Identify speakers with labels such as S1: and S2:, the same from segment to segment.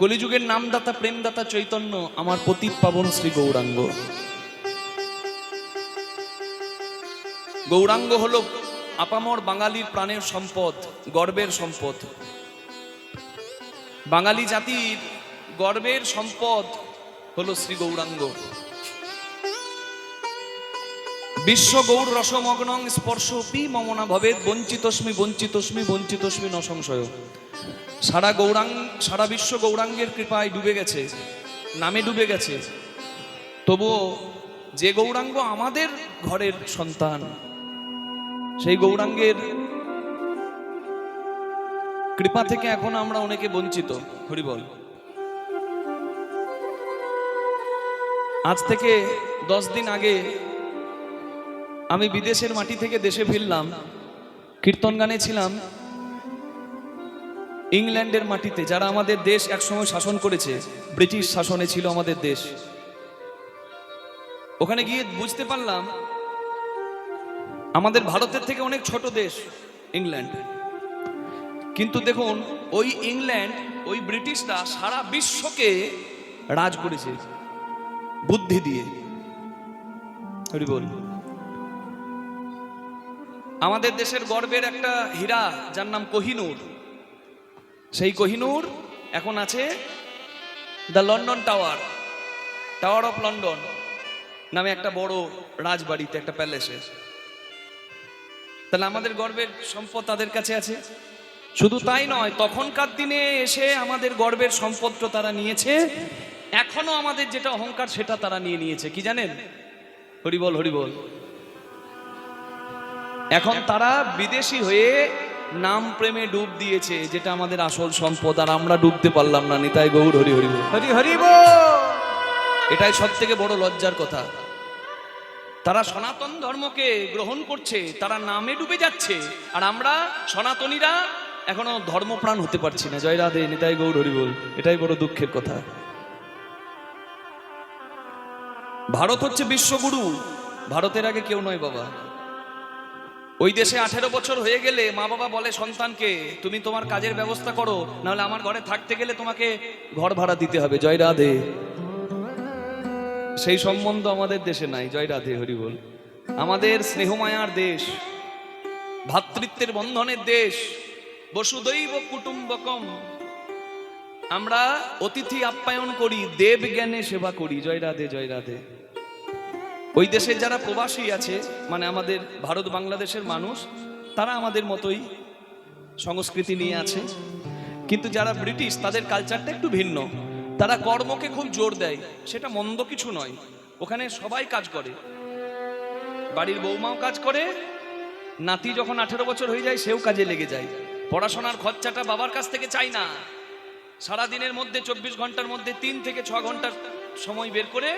S1: কলিযুগের নামদাতা প্রেমদাতা চৈতন্য আমার পতিত পাবন শ্রী গৌরাঙ্গ গৌরাঙ্গ হল আপামর বাঙালির প্রাণের সম্পদ গর্বের সম্পদ বাঙালি জাতির গর্বের সম্পদ হল শ্রী গৌরাঙ্গ বিশ্ব গৌর রসমগ্নং পি মমনা ভবেদ বঞ্চিতস্মি বঞ্চিতস্মি বঞ্চিতস্মি নসংশয় সারা গৌরাঙ্গ সারা বিশ্ব গৌরাঙ্গের কৃপায় ডুবে গেছে নামে ডুবে গেছে তবুও যে গৌরাঙ্গ আমাদের ঘরের সন্তান সেই গৌরাঙ্গের কৃপা থেকে এখন আমরা অনেকে বঞ্চিত হরিবল আজ থেকে দশ দিন আগে আমি বিদেশের মাটি থেকে দেশে ফিরলাম কীর্তন গানে ছিলাম ইংল্যান্ডের মাটিতে যারা আমাদের দেশ একসময় শাসন করেছে ব্রিটিশ শাসনে ছিল আমাদের দেশ ওখানে গিয়ে বুঝতে পারলাম আমাদের ভারতের থেকে অনেক ছোট দেশ ইংল্যান্ড কিন্তু দেখুন ওই ইংল্যান্ড ওই ব্রিটিশরা সারা বিশ্বকে রাজ করেছে বুদ্ধি দিয়ে বল আমাদের দেশের গর্বের একটা হীরা যার নাম কোহিনুর সেই কহিনুর এখন আছে the London Tower Tower of London নামে একটা বড় রাজবাড়িতে একটা প্যালেসে তাহলে আমাদের গর্বের সম্পদ তাদের কাছে আছে শুধু তাই নয় তখনকার দিনে এসে আমাদের গর্বের সম্পদটা তারা নিয়েছে এখনো আমাদের যেটা অহংকার সেটা তারা নিয়ে নিয়েছে কি জানেন হরিবল হরিবল এখন তারা বিদেশি হয়ে নাম প্রেমে ডুব দিয়েছে যেটা আমাদের আসল সম্পদ আর আমরা ডুবতে পারলাম না নিতাই গৌর হরি হরি হরি হরি এটাই সব থেকে বড় লজ্জার কথা তারা সনাতন ধর্মকে গ্রহণ করছে তারা নামে ডুবে যাচ্ছে আর আমরা সনাতনীরা এখনো ধর্মপ্রাণ হতে পারছি না জয় রাধে নিতাই গৌর বল এটাই বড় দুঃখের কথা ভারত হচ্ছে বিশ্বগুরু ভারতের আগে কেউ নয় বাবা ওই দেশে আঠেরো বছর হয়ে গেলে মা বাবা বলে সন্তানকে তুমি তোমার কাজের ব্যবস্থা করো নাহলে আমার ঘরে থাকতে গেলে তোমাকে ঘর ভাড়া দিতে হবে জয় রাধে সেই সম্বন্ধ আমাদের দেশে নাই জয় রাধে হরিবল আমাদের স্নেহমায়ার দেশ ভাতৃত্বের বন্ধনের দেশ বসুদৈব কুটুম্বকম আমরা অতিথি আপ্যায়ন করি দেব জ্ঞানে সেবা করি জয় রাধে জয় রাধে ওই দেশে যারা প্রবাসী আছে মানে আমাদের ভারত বাংলাদেশের মানুষ তারা আমাদের মতোই সংস্কৃতি নিয়ে আছে কিন্তু যারা ব্রিটিশ তাদের কালচারটা একটু ভিন্ন তারা কর্মকে খুব জোর দেয় সেটা মন্দ কিছু নয় ওখানে সবাই কাজ করে বাড়ির বৌমাও কাজ করে নাতি যখন আঠেরো বছর হয়ে যায় সেও কাজে লেগে যায় পড়াশোনার খরচাটা বাবার কাছ থেকে চাই না সারা দিনের মধ্যে চব্বিশ ঘন্টার মধ্যে তিন থেকে ছ ঘন্টার সময় বের করে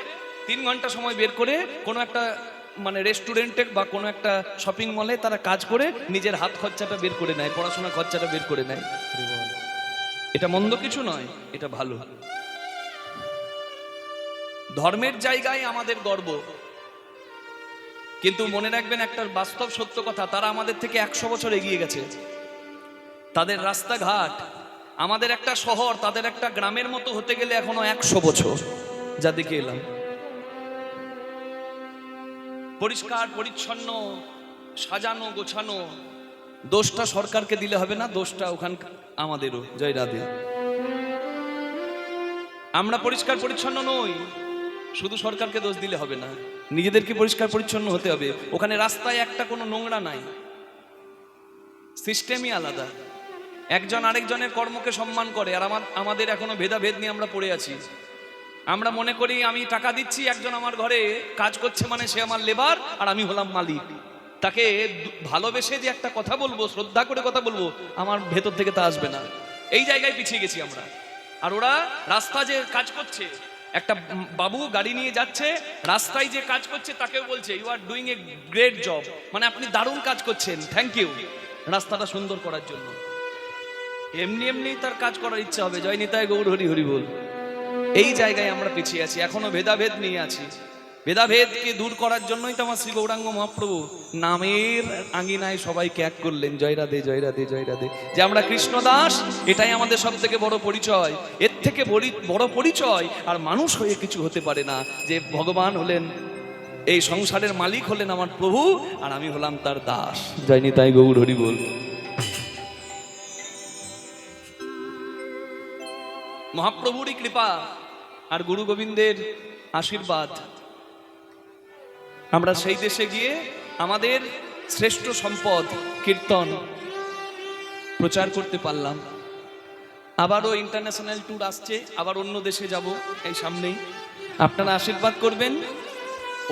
S1: তিন ঘন্টা সময় বের করে কোনো একটা মানে রেস্টুরেন্টে বা কোনো একটা শপিং মলে তারা কাজ করে নিজের হাত খরচাটা বের করে নেয় পড়াশোনা খরচাটা বের করে নেয় এটা মন্দ কিছু নয় এটা ভালো ধর্মের জায়গায় আমাদের গর্ব কিন্তু মনে রাখবেন একটা বাস্তব সত্য কথা তারা আমাদের থেকে একশো বছর এগিয়ে গেছে তাদের রাস্তাঘাট আমাদের একটা শহর তাদের একটা গ্রামের মতো হতে গেলে এখনো একশো বছর যা দেখে এলাম পরিষ্কার পরিচ্ছন্ন সাজানো গোছানো দোষটা সরকারকে দিলে হবে না দোষটা ওখান আমাদেরও জয় রাধে আমরা পরিষ্কার পরিচ্ছন্ন নই শুধু সরকারকে দোষ দিলে হবে না নিজেদেরকে পরিষ্কার পরিচ্ছন্ন হতে হবে ওখানে রাস্তায় একটা কোনো নোংরা নাই সিস্টেমই আলাদা একজন আরেকজনের কর্মকে সম্মান করে আর আমাদের এখনো ভেদাভেদ নিয়ে আমরা পড়ে আছি আমরা মনে করি আমি টাকা দিচ্ছি একজন আমার ঘরে কাজ করছে মানে সে আমার লেবার আর আমি হলাম মালিক তাকে ভালোবেসে যে একটা কথা বলবো শ্রদ্ধা করে কথা বলবো আমার ভেতর থেকে তা আসবে না এই জায়গায় পিছিয়ে গেছি আমরা আর ওরা রাস্তা যে কাজ করছে একটা বাবু গাড়ি নিয়ে যাচ্ছে রাস্তায় যে কাজ করছে তাকেও বলছে you are doing a great job মানে আপনি দারুণ কাজ করছেন থ্যাংক ইউ রাস্তাটা সুন্দর করার জন্য এমনি এমনি তার কাজ করার ইচ্ছা হবে জয় নিতায় গৌর হরি হরি বল এই জায়গায় আমরা পিছিয়ে আছি এখনো ভেদাভেদ নিয়ে আছি ভেদাভেদকে দূর করার জন্যই তো আমার শ্রী গৌরাঙ্গ মহাপ্রভু নামের আঙিনায় সবাইকে এক করলেন জয়রাধে জয়রাধে জয়রাধে যে আমরা কৃষ্ণ দাস এটাই আমাদের সব থেকে বড় পরিচয় এর থেকে বড় পরিচয় আর মানুষ হয়ে কিছু হতে পারে না যে ভগবান হলেন এই সংসারের মালিক হলেন আমার প্রভু আর আমি হলাম তার দাস জয় তাই গৌর হরি বল মহাপ্রভুরই কৃপা আর গুরু গোবিন্দের আশীর্বাদ আমরা সেই দেশে গিয়ে আমাদের শ্রেষ্ঠ সম্পদ কীর্তন প্রচার করতে পারলাম আবারও ইন্টারন্যাশনাল ট্যুর আসছে আবার অন্য দেশে যাব এই সামনেই আপনারা আশীর্বাদ করবেন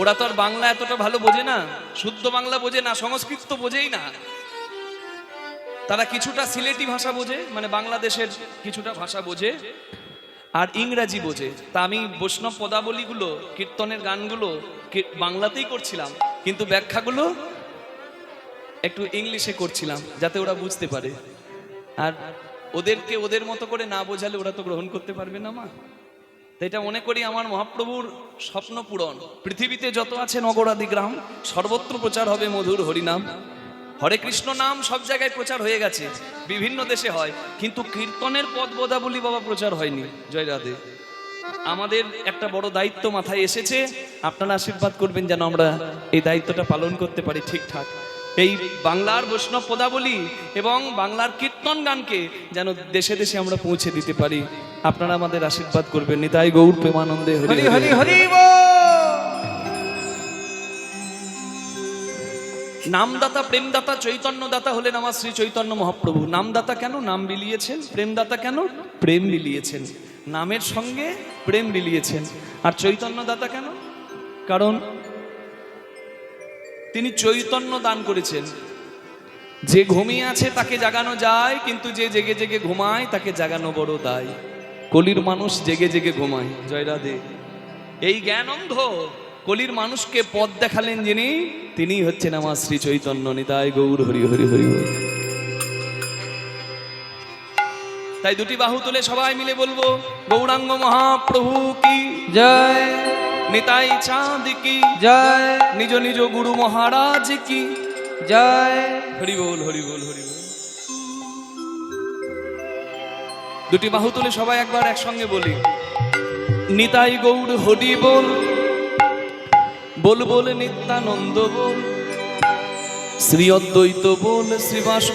S1: ওরা তো আর বাংলা এতটা ভালো বোঝে না শুদ্ধ বাংলা বোঝে না সংস্কৃত তো বোঝেই না তারা কিছুটা সিলেটি ভাষা বোঝে মানে বাংলাদেশের কিছুটা ভাষা বোঝে আর ইংরাজি বোঝে তা আমি বৈষ্ণব পদাবলীগুলো কীর্তনের গানগুলো বাংলাতেই করছিলাম কিন্তু ব্যাখ্যাগুলো একটু ইংলিশে করছিলাম যাতে ওরা বুঝতে পারে আর ওদেরকে ওদের মতো করে না বোঝালে ওরা তো গ্রহণ করতে পারবে না মা এটা মনে করি আমার মহাপ্রভুর স্বপ্ন পূরণ পৃথিবীতে যত আছে নগরাদি গ্রাম সর্বত্র প্রচার হবে মধুর হরিনাম হরে কৃষ্ণ নাম সব জায়গায় প্রচার হয়ে গেছে বিভিন্ন দেশে হয় কিন্তু কীর্তনের পদ বোধাবলী বাবা প্রচার হয়নি জয় রাধে আমাদের একটা বড় দায়িত্ব মাথায় এসেছে আপনারা আশীর্বাদ করবেন যেন আমরা এই দায়িত্বটা পালন করতে পারি ঠিকঠাক এই বাংলার বৈষ্ণব পদাবলী এবং বাংলার কীর্তন গানকে যেন দেশে দেশে আমরা পৌঁছে দিতে পারি আপনারা আমাদের আশীর্বাদ করবেন নিতাই গৌর প্রেমানন্দে হরি হরি হরি হরি নামদাতা প্রেমদাতা চৈতন্যদাতা হলেন আমার শ্রী চৈতন্য মহাপ্রভু নামদাতা কেন নাম বিলিয়েছেন প্রেমদাতা কেন প্রেম বিলিয়েছেন নামের সঙ্গে প্রেম বিলিয়েছেন আর চৈতন্যদাতা কেন কারণ তিনি চৈতন্য দান করেছেন যে ঘুমিয়ে আছে তাকে জাগানো যায় কিন্তু যে জেগে জেগে ঘুমায় তাকে জাগানো বড় দায় কলির মানুষ জেগে জেগে ঘুমায় জয়রাধে এই জ্ঞান অন্ধ কলির মানুষকে পথ দেখালেন যিনি তিনি হচ্ছেন আমার শ্রী চৈতন্য নিতাই গৌর হরি হরি হরি হরি তাই দুটি বাহু তুলে সবাই মিলে বলবো গৌরাঙ্গ মহাপ্রভু কি জয় নিতাই চাঁদ কি জয় নিজ নিজ গুরু মহারাজ কি জয় হরি বল হরি বল হরি বল দুটি বাহু তুলে সবাই একবার একসঙ্গে বলি নিতাই গৌর হরি বল বল নিত্যানন্দ বল শ্রী অদ্বৈত বল শ্রীবাস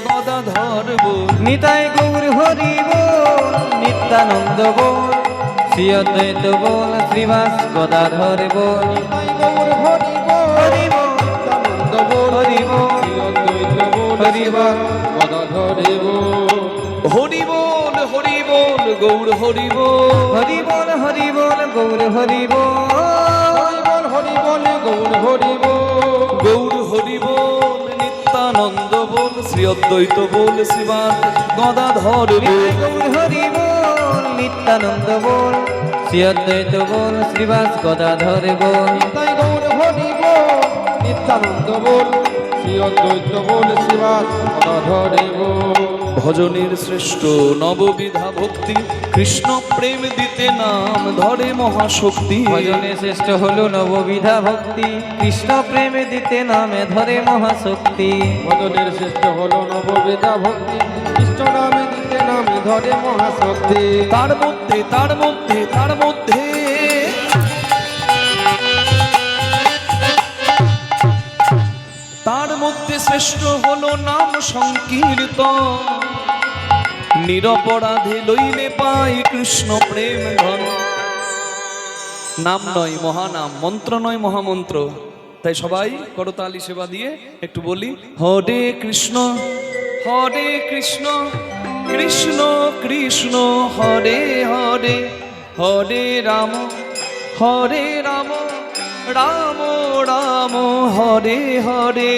S1: ধর বল
S2: নিতাই গৌর হরি বল নিত্যানন্দ বল শ্রী অদ্বৈত বল নিত্যানন্দ বল বল
S3: শ্রী অদ্বৈত বল বল
S1: হরি বল হরি বল গৌর হরি বল
S2: হরি বল হরি বল গৌর হরি বল
S3: হরি বলে গৌর হরি গৌর
S1: হরি বল নিত্যানন্দ বল শ্রী অদ্বৈত বল শ্রীমান গদাধর বল
S2: গৌর হরি বল নিত্যানন্দ বল শ্রী অদ্বৈত বল শ্রীবাস গদাধর বল
S3: তাই গৌর হরি বল নিত্যানন্দ বল শ্রী অদ্বৈত বল শ্রীবাস গদাধর বল
S1: ভজনের শ্রেষ্ঠ নববিধা ভক্তি কৃষ্ণ প্রেম দিতে নাম ধরে মহাশক্তি
S2: ভজনের শ্রেষ্ঠ হলো নববিধা ভক্তি কৃষ্ণ প্রেম দিতে নামে ধরে মহাশক্তি
S3: ভজনের শ্রেষ্ঠ হলো নববিধা ভক্তি কৃষ্ণ নামে দিতে নামে ধরে মহাশক্তি
S1: তার মধ্যে তার মধ্যে তার মধ্যে তার মধ্যে শ্রেষ্ঠ হলো নাম সংকীর্তন নিরপরাধে লইলে পাই কৃষ্ণ প্রেম ধন নাম নয় মহানাম মন্ত্র নয় মহামন্ত্র তাই সবাই করতালি সেবা দিয়ে একটু বলি হরে কৃষ্ণ হরে কৃষ্ণ কৃষ্ণ কৃষ্ণ হরে হরে হরে রাম হরে রাম রাম রাম হরে হরে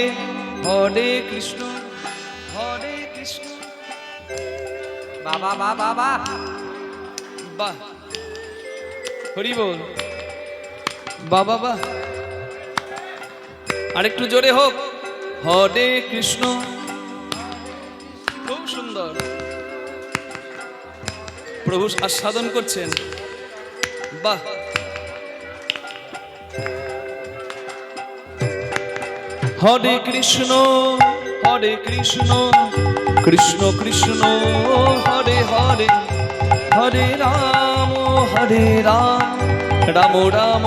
S1: হরে কৃষ্ণ হরে কৃষ্ণ বাবা বাবা বাহ হরি বল বাবা বাহ আরেকটু জোরে হোক হরে কৃষ্ণ খুব সুন্দর প্রভু আস্বাদন করছেন বাহ হরে কৃষ্ণ হরে কৃষ্ণ কৃষ্ণ কৃষ্ণ হরে হরে হরে রাম হরে রাম রাম রাম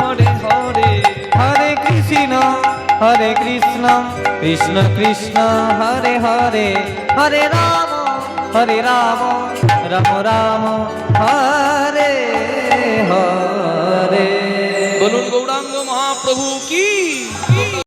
S1: হরে হরে
S2: হরে কৃষ্ণ হরে কৃষ্ণ কৃষ্ণ কৃষ্ণ হরে হরে হরে রাম হরে রাম রাম রাম হরে হরে
S1: বলুন গৌরাঙ্গ মহাপ্রভু কি